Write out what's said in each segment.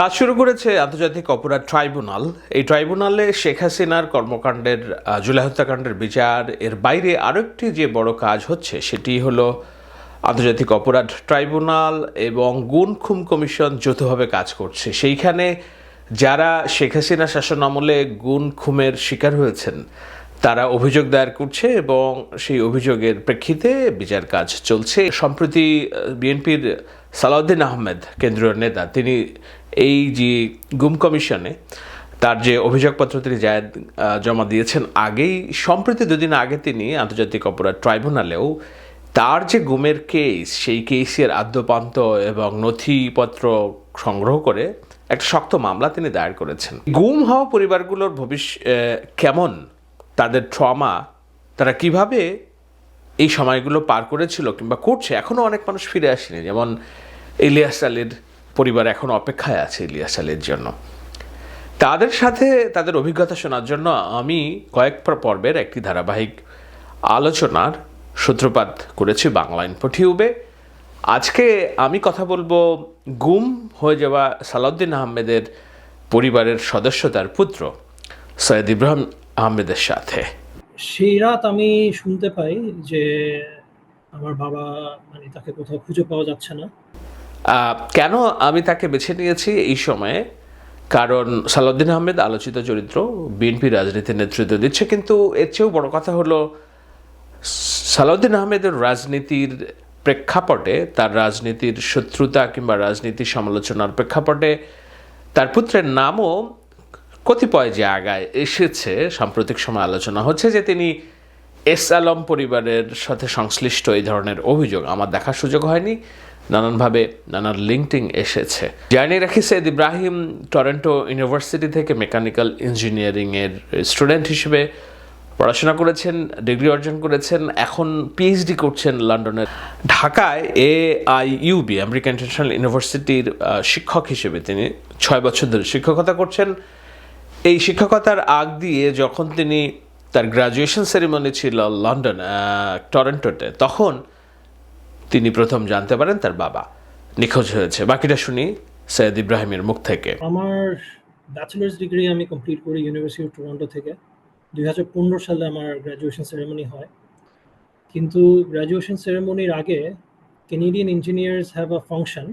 কাজ শুরু করেছে আন্তর্জাতিক অপরাধ ট্রাইব্যুনাল। এই ট্রাইব্যুনালে শেখ হাসিনার কর্মকাণ্ডের জুলাই হত্যাকাণ্ডের বিচার, এর বাইরে আরেকটি যে বড় কাজ হচ্ছে, সেটি হলো আন্তর্জাতিক অপরাধ ট্রাইব্যুনাল এবং গুণ খুম কমিশন যৌথভাবে কাজ করছে। সেইখানে যারা শেখ হাসিনা শাসন আমলে গুণ খুমের শিকার হয়েছেন, তারা অভিযোগ দায়ের করছে এবং সেই অভিযোগের প্রেক্ষিতে বিচার কাজ চলছে। সম্প্রতি বিএনপির সালাউদ্দিন আহমেদ, কেন্দ্রীয় নেতা, তিনি এই যে গুম কমিশনে তার যে অভিযোগপত্র তিনি জায়দ জমা দিয়েছেন আগেই, সম্প্রতি দুদিন আগে তিনি আন্তর্জাতিক অপরাধ ট্রাইব্যুনালেও তার যে গুমের কেস সেই কেসের আদ্যপান্ত এবং নথিপত্র সংগ্রহ করে একটা শক্ত মামলা তিনি দায়ের করেছেন। গুম হওয়া পরিবারগুলোর ভবিষ্যৎ কেমন? তাদের ট্রমা তারা কীভাবে এই সময়গুলো পার করেছিল কিংবা করছে এখনও অনেক মানুষ ফিরে আসেনি। যেমন ইলিয়াস আলীর পরিবার এখনও অপেক্ষায় আছে ইলিয়াস আলীর জন্য। তাদের সাথে তাদের অভিজ্ঞতা শোনার জন্য আমি কয়েক পর- পর্বের একটি ধারাবাহিক আলোচনার সূত্রপাত করেছি বাংলা ইনফোটিউবে আজকে আমি কথা বলব গুম হয়ে যাওয়া সালাউদ্দিন আহমেদের পরিবারের সদস্য, তার পুত্র সৈয়দ ইব্রাহিম আহমেদের সাথে। সেই রাত আমি শুনতে পাই যে আমার বাবা মানে তাকে কোথাও খুঁজে পাওয়া যাচ্ছে না। কেন আমি তাকে বেছে নিয়েছি এই সময়ে? কারণ সালাউদ্দিন আহমেদ আলোচিত চরিত্র, বিএনপি রাজনীতির নেতৃত্ব দিচ্ছে, কিন্তু এর চেয়েও বড় কথা হলো, সালাউদ্দিন আহমেদের রাজনীতির প্রেক্ষাপটে, তার রাজনীতির শত্রুতা কিংবা রাজনীতির সমালোচনার প্রেক্ষাপটে, তার পুত্রের নামও কতিপয় জায়গায় এসেছে, সাম্প্রতিক সময় আলোচনা হচ্ছে যে তিনি এস আলম পরিবারের সাথে সংশ্লিষ্ট এই ধরনের অভিযোগ। আমার দেখার সুযোগ হয়নি। নানানভাবে নানান লিঙ্কটিং এসেছে। জানিয়ে রাখি সৈয়দ ইব্রাহিম টরেন্টো ইউনিভার্সিটি থেকে মেকানিক্যাল ইঞ্জিনিয়ারিংয়ের স্টুডেন্ট হিসেবে পড়াশোনা করেছেন, ডিগ্রি অর্জন করেছেন, এখন পিএইচডি করছেন লন্ডনের ঢাকায় A I UB American International ইউনিভার্সিটির শিক্ষক হিসেবে তিনি ছয় বছর ধরে শিক্ষকতা করছেন। এই শিক্ষকতার আগ দিয়ে যখন তিনি তার গ্রাজুয়েশন সেরিমনি ছিল লন্ডন টরন্টোতে, তখন তিনি প্রথম জানতে পারেন তার বাবা। নিখোঁজ হয়েছে। বাকিটা শুনি সৈয়দ ইব্রাহিমের মুখ থেকে। আমার ব্যাচেলার্স ডিগ্রি আমি কমপ্লিট করি ইউনিভার্সিটি অফ টরন্টো থেকে। দুই হাজার পনেরো সালে আমার গ্র্যাজুয়েশন সেরেমনি হয়। কিন্তু গ্র্যাজুয়েশন সেরেমনির আগে Canadian engineers have a function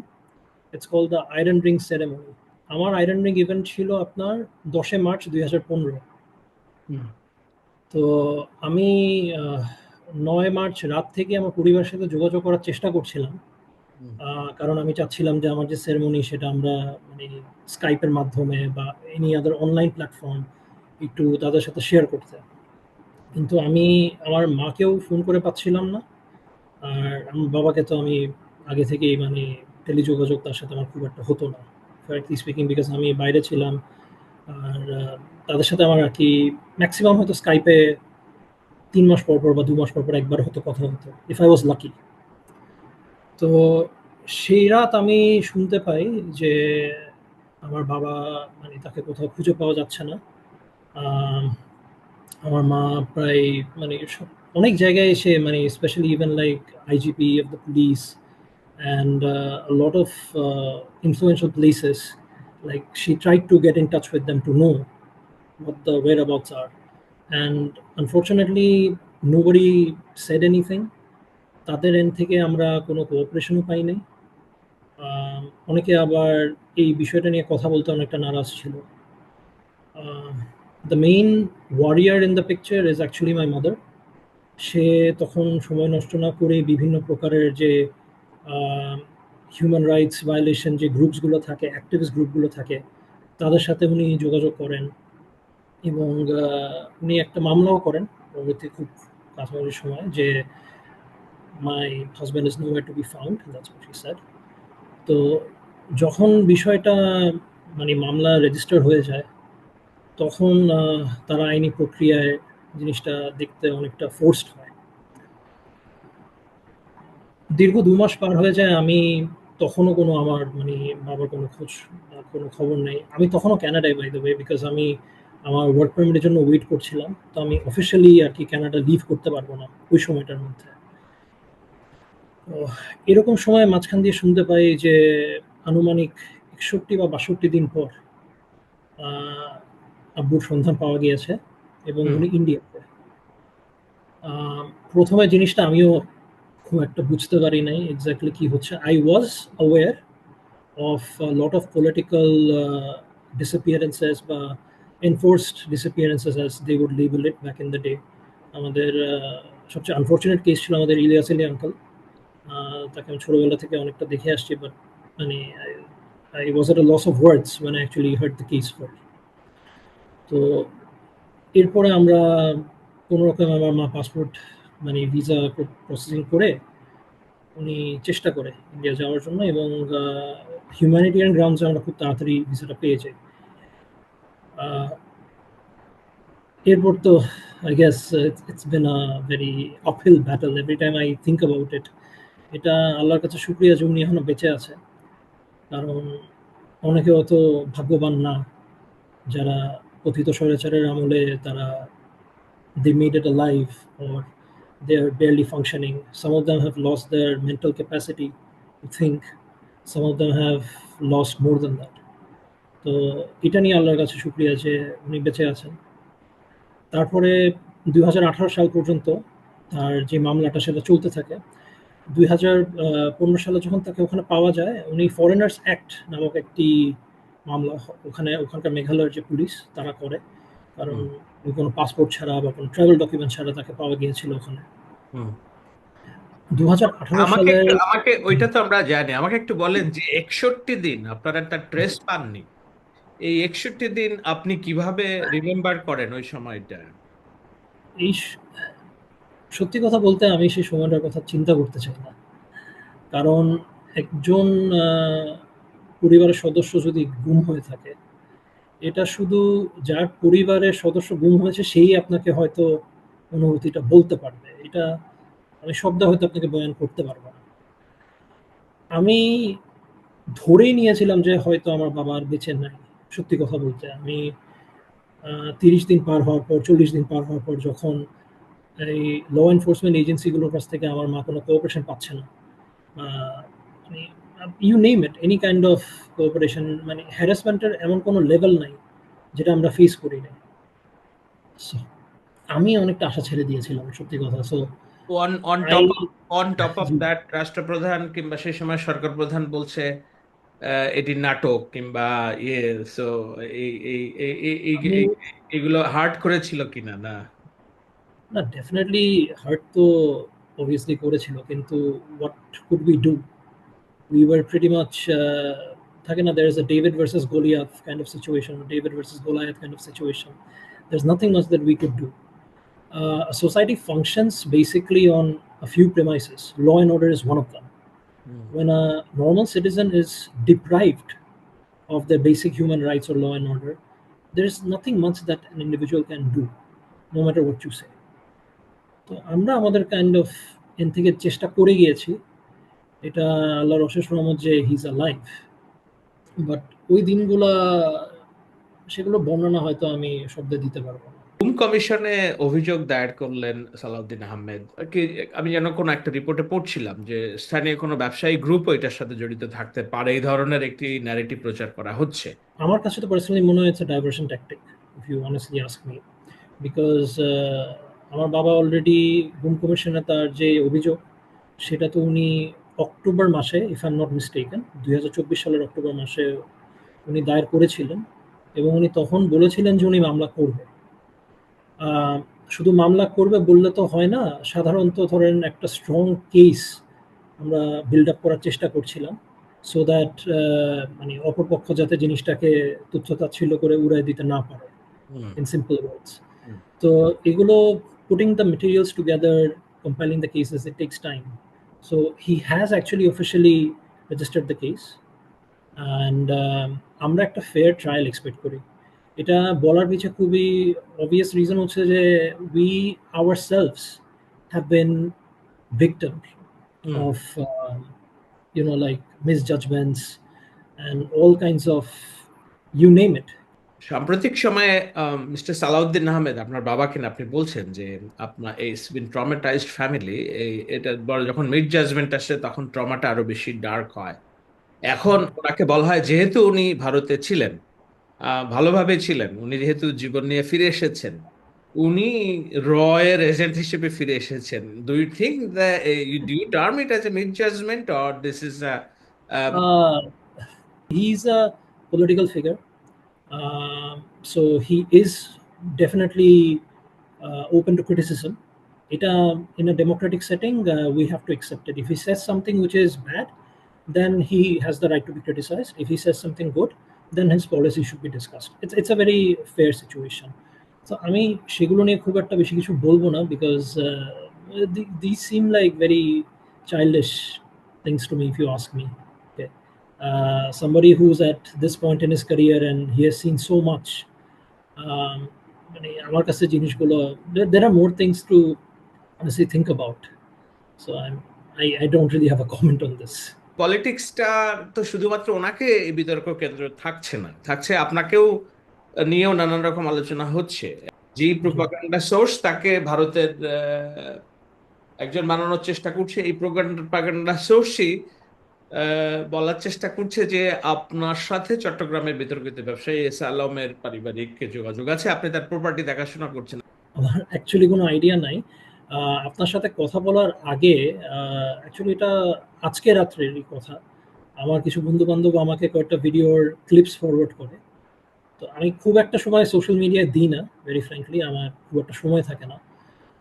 it's call the iron ring ceremony আমার আয়রন রিং ইভেন্ট ছিল আপনার দশে মার্চ দুই হাজার পনেরো। তো আমি নয় মার্চ রাত থেকে আমার পরিবারের সাথে যোগাযোগ করার চেষ্টা করছিলাম। কারণ আমি চাচ্ছিলাম যে আমার যে সেরেমনি সেটা আমরা মানে স্কাইপের মাধ্যমে বা এনি আদার অনলাইন প্ল্যাটফর্ম একটু তাদের সাথে শেয়ার করতে। কিন্তু আমি আমার মাকেও ফোন করে পাচ্ছিলাম না। আর আমার বাবাকে তো আমি আগে থেকেই মানে টেলিযোগাযোগ তার সাথে আমার খুব একটা হতো না। ফ্র্যাঙ্কলি স্পিকিং বিকজ আমি বাইরে ছিলাম আর তাদের সাথে আমার আর কি ম্যাক্সিমাম হয়তো স্কাইপে তিন মাস পর পর বা দু মাস পর পর একবার হয়তো কথা হতো ইফ আই ওয়াজ লাকি তো সেই রাত আমি শুনতে পাই যে আমার বাবা মানে তাকে কোথাও খুঁজে পাওয়া যাচ্ছে না। আম, আমার মা প্রায় মানে অনেক জায়গায় এসে মানে especially even like IGP of the police and lot of influential places like she try to get in touch with them to know what the whereabouts are. And unfortunately, nobody said anything. তাদের end থেকে আমরা কোনো কোঅপারেশনও পাই নাই অনেকে আবার এই বিষয়টা নিয়ে কথা বলতে অনেকটা নারাজ ছিল the main warrior in the picture is actually my mother সে তখন সময় নষ্ট না করে বিভিন্ন প্রকারের যে হিউম্যান রাইটস ভায়োলেশন যে গ্রুপসগুলো থাকে অ্যাক্টিভিস্ট গ্রুপগুলো থাকে, তাদের সাথে উনি যোগাযোগ করেন এবং উনি একটা মামলাও করেন পরবর্তী খুব কাছাকাছি সময় যে my husband is no to be found said তো যখন বিষয়টা মানে মামলা রেজিস্টার হয়ে যায়, তখন তারা আইনি প্রক্রিয়ায় জিনিসটা দেখতে অনেকটা ফোর্সড হয়। দীর্ঘ দু মাস পার হয়ে যায় আমি তখনও কোনো আমার মানে বাবার কোনো খোঁজ বা কোনো খবর নেই। আমি তখনও ক্যানাডায় বাই দ্য ওয়ে বিকজ আমি আমার ওয়ার্ক পারমিটের জন্য ওয়েট করছিলাম। তো আমি অফিসিয়ালি আর কি কানাডা লিভ করতে পারব না ওই সময়টার মধ্যে। এরকম সময় মাঝখান দিয়ে শুনতে পাই যে আনুমানিক একষট্টি বা বাষট্টি দিন পর আব্বুর সন্ধান পাওয়া গিয়েছে এবং উনি ইন্ডিয়াতে প্রথমে জিনিসটা আমিও খুব একটা বুঝতে পারি নাই এক্স্যাক্টলি কি হচ্ছে। I was aware of lot of political disappearances বা enforced disappearances as they would label it back in the day আমাদের সবচেয়ে আনফর্চুনেট কেস ছিল আমাদের ইলিয়াস আলী আঙ্কাল তাকে আমি ছোটোবেলা থেকে অনেকটা দেখে আসছি বাট মানে I was at loss of words মানে actually heard the case for তো এরপরে আমরা কোনো রকম আমার মা পাসপোর্ট মানে ভিসা প্রসেসিং করে উনি চেষ্টা করে ইন্ডিয়া যাওয়ার জন্য এবং হিউম্যানিটেরিয়ান গ্রাউন্ডসে আমরা খুব তাড়াতাড়ি ভিসাটা পেয়ে যাই এরপর তো I guess it's been a very uphill battle every time I think about it এটা আল্লাহর কাছে শুক্রিয়া যে উনি এখনও বেঁচে আছে। কারণ অনেকে অত ভাগ্যবান না, যারা কথিত স্বৈরাচারের আমলে তারা, they made it alive or they're barely functioning. Some of them have lost their mental capacity to think. Some of them have lost more than that. তো এটা নিয়ে আল্লাহর কাছে শুক্রিয়া যে উনি বেঁচে আছেন তারপরে দুই হাজার আঠারো সাল পর্যন্ত তার যে মামলাটা সেটা চলতে থাকে দুই হাজার পনেরো সালে যখন তাকে ওখানে পাওয়া যায়, উনি ফরেনার্স অ্যাক্ট নামক একটি মামলা, ওখানে ওখানকার মেঘালয়ের যে পুলিশ, তারা করে কারণ কোনো পাসপোর্ট ছাড়া বা কোনো ট্রাভেল ডকুমেন্ট ছাড়া তাকে পাওয়া গিয়েছিল ওখানে। আমাকে আমাকে ওইটা তো আমরা জানি। আমাকে একটু বলেন যে একষট্টি দিন আপনারা একটা ট্রেস পাননি। এই একষট্টি দিন আপনি কীভাবে রিমেম্বার করেন ওই সময়টা? এই সত্যি কথা বলতে আমি সেই সময়টার কথা চিন্তা করতে চাই না। কারণ একজন পরিবারের সদস্য যদি গুম হয়ে থাকে এটা শুধু যার পরিবারের সদস্য গুম হয়েছে, সেই আপনাকে হয়তো অনুভূতিটা বলতে পারবে। এটা আমি শব্দ হয়তো আপনাকে বয়ান করতে পারব না। আমি ধরেই নিয়েছিলাম যে হয়তো আমার বাবা আর বেঁচে নাই। সত্যি কথা বলতে, আমি তিরিশ দিন পার হওয়ার পর, চল্লিশ দিন পার হওয়ার পর যখন এই ল এনফোর্সমেন্ট এজেন্সিগুলোর কাছ থেকে আমার মা কোনো কোঅপারেশন পাচ্ছে না you name it any kind of cooperation মানে হ্যারাসমেন্টের এমন কোনো লেভেল নাই যেটা আমরা ফেস করি নাই। আমি অনেকটা আশা ছেড়ে দিয়েছিলাম সত্যি কথা। So on on top on top of that রাষ্ট্রপ্রধান কিংবা সেই সময় সরকার প্রধান বলছে এটি নাটক কিংবা ইয়ে সো এই এই এই- এই- এই- আমি- এই- এগুলো হার্ট করেছিল কিনা না? না ডেফিনেটলি হার্ট তো অবভিয়াসলি করেছিল কিন্তু what could we do we were pretty much থাকে না there is a David versus Goliath kind of situation, David versus Goliath kind of situation. There's nothing much that we could do. Uh, a society functions basically on a few premises. Law and order is one of them. When a normal citizen is deprived of their basic human rights or law and order, there is nothing much that an individual can do, no matter what you say. তো আমরা আমাদের kind of N থেকে চেষ্টা করে গিয়েছি এটা আল্লাহর অশেষ রহমত যে হিজ আ লাইফ বাট ওই দিনগুলা সেগুলো বর্ণনা হয়তো আমি শব্দে দিতে পারব গুম কমিশনে অভিযোগ দায়ের করলেন সালাউদ্দিন আহমেদ। কি আমি যেন কোনো একটা রিপোর্টে পড়ছিলাম যে স্থানীয় কোনো ব্যবসায়ী গ্রুপও এটার সাথে জড়িত থাকতে পারে। এই ধরনের একটি ন্যারেটিভ প্রচার করা হচ্ছে। আমার কাছে তো পার্সোনালি মনে হয়েছে diversion tactic if you honestly ask me because আমার বাবা অলরেডি গুম কমিশনে তার যে অভিযোগ সেটা তো উনি অক্টোবর মাসে if I am not mistaken দুই হাজার চব্বিশ সালের অক্টোবর মাসে উনি দায়ের করেছিলেন এবং উনি তখন বলেছিলেন যে উনি মামলা করবে শুধু মামলা করবে বললে তো হয় না সাধারণত ধরেন একটা স্ট্রং কেস আমরা বিল্ড আপ করার চেষ্টা করছিলাম সো দ্যাট মানে অপরপক্ষ যাতে জিনিসটাকে তুচ্ছ তাচ্ছিল্য করে উড়াই দিতে না পারে simple words. Hmm. So, এগুলো putting the materials together, compiling the cases, it takes time. So, he has actually officially registered the case. And um, আমরা একটা ফেয়ার ট্রায়াল এক্সপেক্ট করি এটা বলার পিছে খুবই অবভিয়াস রিজন হচ্ছে যে we ourselves have been victim hmm. of um, you know like misjudgments and all kinds of you name it সাম্প্রতিক সময়ে মিস্টার সালাউদ্দিন আহমেদ আপনার বাবাকে আপনি বলছেন যে আপনার এই বিন ট্রমাটাইজড ফ্যামিলি এই এটা যখন মিড জাজমেন্ট আসে তখন ট্রমাটা আরও বেশি ডার্ক হয় এখন ওনাকে বলা হয় যেহেতু উনি ভারতে ছিলেন ভালোভাবে ছিলেন উনি যেহেতু জীবন নিয়ে ফিরে এসেছেন উনি রয়ের এজেন্ট হিসেবে ফিরে এসেছেন do you think do you term it as a mid judgment or this is Uh, is a political figure. Um so he is definitely uh, open to criticism. It, uh, in a democratic setting, uh, we have to accept it. If he says something which is bad, then he has the right to be criticized. If he says something good, then his policy should be discussed. It's, it's a very fair situation. So আমি সেগুলো নিয়ে খুব একটা বেশি কিছু বলবো না because these seem like very childish things to me if you ask me. Uh, somebody who's at this point in his career and he has seen so much um, মানে আমার কাছে জিনিসগুলো there are more things to honestly think about so I'm I, I don't really have a comment on this পলিটিক্সটা তো শুধুমাত্র ওনাকে এই বিতর্ক কেন্দ্র থাকছে না থাকছে আপনাকেও নিয়েও নানান রকম আলোচনা হচ্ছে যেই প্রোপাগান্ডা সোর্স তাকে ভারতের একজন বানানোর চেষ্টা করছে এই প্রোপাগান্ডা সোর্সই বলার চেষ্টা করছে যে আপনার সাথে চট্টগ্রামের বিতর্কিত ব্যবসায়ী এস আলমের পারিবারিক যোগাযোগ আছে। আপনি তার প্রপার্টি দেখাশোনা করছেন। আমার অ্যাকচুয়ালি কোনো আইডিয়া নাই। আপনার সাথে কথা বলার আগে অ্যাকচুয়ালি এটা আজকে রাত্রেরই কথা। আমার কিছু বন্ধু বান্ধব আমাকে কয়েকটা ভিডিওর ক্লিপস ফরওয়ার্ড করে। তো আমি খুব একটা সময় সোশ্যাল মিডিয়ায় দিই না ভেরি ফ্র্যাঙ্কলি আমার খুব একটা সময় থাকে না।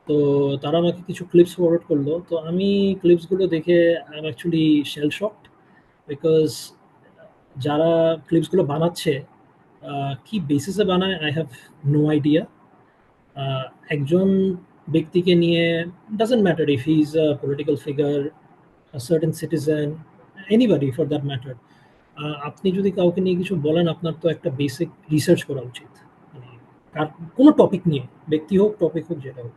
তো তারা আমাকে কিছু ক্লিপস ফরওয়ার্ড করল। তো আমি ক্লিপসগুলো দেখে I am actually shell shocked because যারা ক্লিপসগুলো বানাচ্ছে কি বেসিসে বানায় আই হ্যাভ নো আইডিয়া একজন ব্যক্তিকে নিয়ে doesn't matter if is a political figure certain citizen anybody for that matter আপনি যদি কাউকে নিয়ে কিছু বলেন, আপনার তো একটা বেসিক রিসার্চ করা উচিত। মানে কোনো টপিক নিয়ে, ব্যক্তি হোক টপিক হোক, যেটা হোক।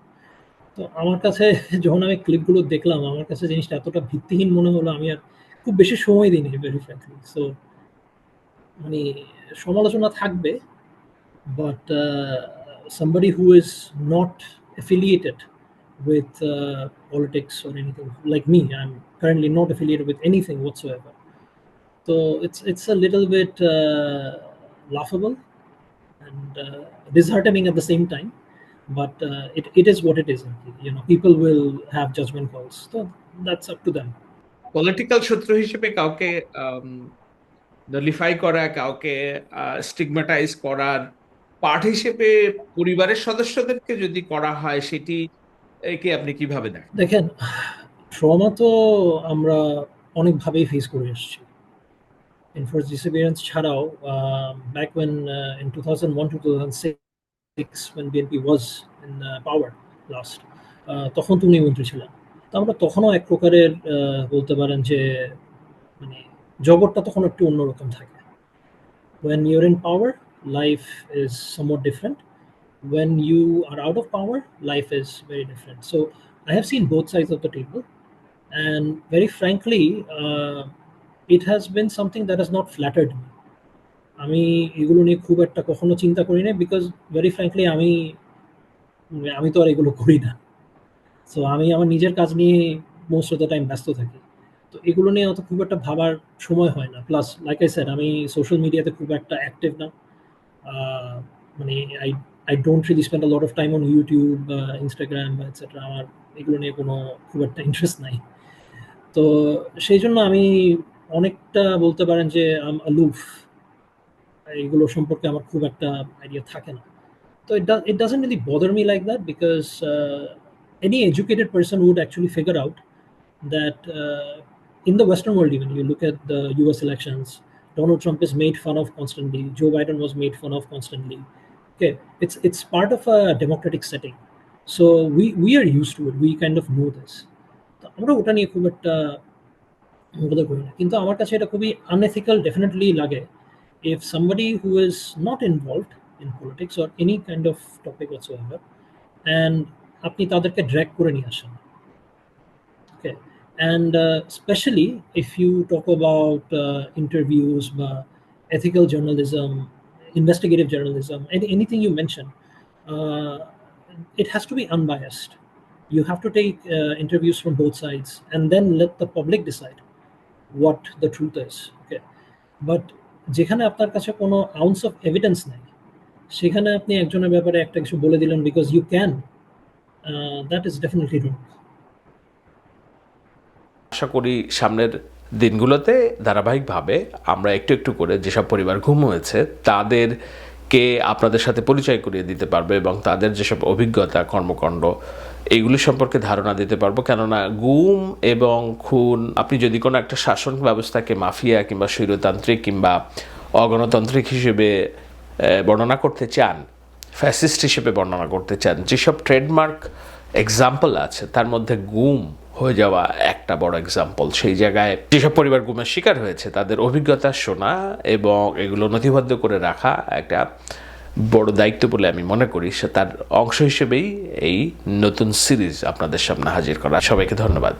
তো আমার কাছে যখন আমি ক্লিপগুলো দেখলাম আমার কাছে জিনিসটা এতটা ভিত্তিহীন মনে হলো আমি আর খুব বেশি সময় দিইনি ভেরি ফ্র্যাঙ্কলি সো মানে সমালোচনা থাকবে uh, somebody who is not affiliated with uh, politics or anything like me i'm currently not affiliated with anything whatsoever so it's it's a little bit uh, laughable and uh, disheartening at the same time but uh, it, it is what it is you know people will have judgment calls. So that's up to them. Political শত্রু হিসেবে কাউকে নলিফাই করা কাউকে stigmatise করার part হিসেবে পরিবারের সদস্যদেরকে যদি করা হয় সেটি একে আপনি কীভাবে দেখেন? দেখেন ট্রমা তো আমরা অনেকভাবেই ফেস করে এসেছি। এনফোর্স ডিসঅ্যাপিয়ারেন্স ছাড়াও back when in two thousand one to two thousand six when BNP was in power last তখন তো উনি মন্ত্রী ছিলেন তো আমরা তখনও এক প্রকারের আহ, বলতে পারেন যে মানে জগৎটা তখন একটু অন্যরকম থাকে when you're in power life is somewhat different when you are out of power life is very different so i have seen both sides of the table and very frankly uh, it has been something that has not flattered me আমি এগুলো নিয়ে খুব একটা কখনো চিন্তা করি না because very frankly আমি আমি তো আর এগুলো করি না। সো আমি আমার নিজের কাজ নিয়ে মোস্ট অফ দ্য টাইম ব্যস্ত থাকি। তো এগুলো নিয়ে অত খুব একটা ভাবার সময় হয় না। প্লাস লাইক আই স্যার আমি সোশ্যাল মিডিয়াতে খুব একটা অ্যাক্টিভ না। মানে I I don't really spend a lot of time on YouTube বা ইনস্টাগ্রাম বা এটসেট্রা আমার এগুলো নিয়ে কোনো খুব একটা ইন্টারেস্ট নাই। তো সেই জন্য আমি অনেকটা বলতে পারেন যে আম আলুফ এগুলো সম্পর্কে আমার খুব একটা আইডিয়া থাকে না তো it, does, it doesn't really bother me like that because uh, any educated person would actually figure out that uh, in the Western world, even you look at the US elections, Donald Trump is made fun of constantly, Joe Biden was made fun of constantly. Okay, it's it's part of a democratic setting. So we we are used to it. We kind of know this. তো আমরা ওটা নিয়ে খুব একটা বোধ করি না কিন্তু আমার কাছে এটা খুবই আনএথিক্যাল ডেফিনেটলি লাগে if somebody who is not involved in politics or any kind of topic whatsoever and আপনি তাদেরকে ড্র্যাগ করে নিয়ে আসেন okay and uh, especially if you talk about uh, interviews uh, ethical journalism investigative journalism any, anything you mention uh, it has to be unbiased you have to take uh, interviews from both sides and then let the public decide what the truth is okay but যেখানে আপনার কাছে কোনো ounce of evidence নেই, সেখানে আপনি একজনের ব্যাপারে একটা কিছু বলে দিলেন because you can that is definitely wrong আশা করি সামনের দিনগুলোতে ধারাবাহিকভাবে আমরা একটু একটু করে যেসব পরিবার ঘুম হয়েছে, তাদেরকে আপনাদের সাথে পরিচয় করিয়ে দিতে পারবে এবং তাদের যেসব অভিজ্ঞতা, কর্মকাণ্ড এইগুলি সম্পর্কে ধারণা দিতে পারব। কেননা গুম এবং খুন, আপনি যদি কোনো একটা শাসন ব্যবস্থাকে মাফিয়া কিংবা স্বৈরতান্ত্রিক কিংবা অগণতান্ত্রিক হিসেবে বর্ণনা করতে চান, ফ্যাসিস্ট হিসেবে বর্ণনা করতে চান, যেসব ট্রেডমার্ক এক্সাম্পল আছে, তার মধ্যে গুম হয়ে যাওয়া একটা বড় এক্সাম্পল সেই জায়গায় যেসব পরিবার গুমের শিকার হয়েছে, তাদের অভিজ্ঞতা শোনা এবং এগুলো নথিবদ্ধ করে রাখা একটা বড় দায়িত্ব বলে আমি মনে করি, সে তার অংশ হিসেবেই এই নতুন সিরিজ আপনাদের সামনে হাজির করা। সবাইকে ধন্যবাদ।